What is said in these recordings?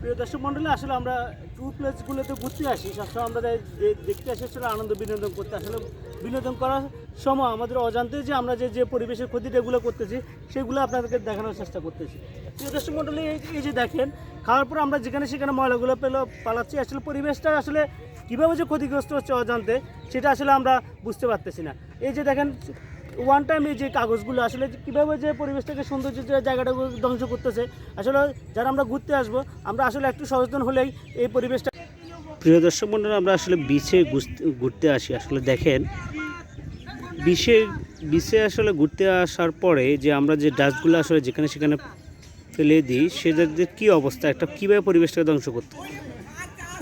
প্রিয় দর্শক মন্ডলী, আসলে আমরা ট্যুর প্লেসগুলোতে ঘুরতে আসি। সবসময় আমরা দেখতে আসি, আসলে আনন্দ বিনোদন করতে। আসলে বিনোদন করার সময় আমাদের অজান্তে যে আমরা যে যে পরিবেশের ক্ষতিটা এগুলো করতেছি, সেগুলো আপনাদেরকে দেখানোর চেষ্টা করতেছি। প্রিয় দর্শক মন্ডলী এই যে দেখেন, খাওয়ার পর আমরা যেখানে সেখানে ময়লাগুলো পেল, পালাচ্ছি। আসলে পরিবেশটা আসলে কীভাবে যে ক্ষতিগ্রস্ত হচ্ছে অজান্তে, সেটা আসলে আমরা বুঝতে পারতেছি না। এই যে দেখেন ওয়ান টাইম এই যে কাগজগুলো আসলে কীভাবে যে পরিবেশটাকে সৌন্দর্য যে জায়গাটাকে ধ্বংস করতেছে, আসলে যারা আমরা ঘুরতে আসব, আমরা আসলে একটু সচেতন হলেই এই পরিবেশটা প্রিয় দর্শক মন্ডল, আমরা আসলে বিচে ঘুরতে আসি। আসলে দেখেন বিচে বিচে আসলে ঘুরতে আসার পরে যে আমরা যে ডাস্টগুলো আসলে যেখানে সেখানে ফেলে দিই, সেটাতে কী অবস্থা? একটা কীভাবে পরিবেশটাকে ধ্বংস করতে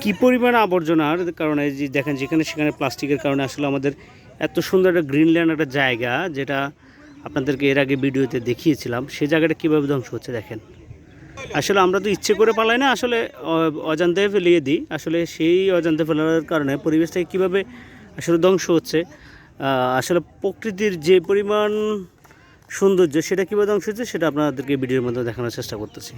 কী পরিমাণ আবর্জনার কারণে যে দেখেন, যেখানে সেখানে প্লাস্টিকের কারণে আসলে আমাদের এত সুন্দর একটা গ্রিনল্যান্ড একটা জায়গা যেটা আপনাদেরকে এর আগে ভিডিওতে দেখিয়েছিলাম। সে জায়গাটা কীভাবে ধ্বংস হচ্ছে দেখেন। আসলে আমরা তো ইচ্ছে করে পালাই না, আসলে অজান্তে ফেলিয়ে দিই। আসলে সেই অজান্তে ফেলার কারণে পরিবেশটাকে কীভাবে আসলে ধ্বংস হচ্ছে আসলে প্রকৃতির যে পরিমাণ সৌন্দর্য সেটা কীভাবে ধ্বংস হচ্ছে সেটা আপনাদেরকে ভিডিওর মধ্যে দেখানোর চেষ্টা করতেছি।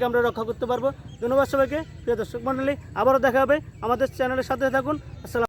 এটাকে আমরা রক্ষা করতে পারব। ধন্যবাদ সবাইকে। প্রিয় দর্শক মণ্ডলী, আবারও দেখা হবে আমাদের চ্যানেলের সাথে থাকুন। আসসালাম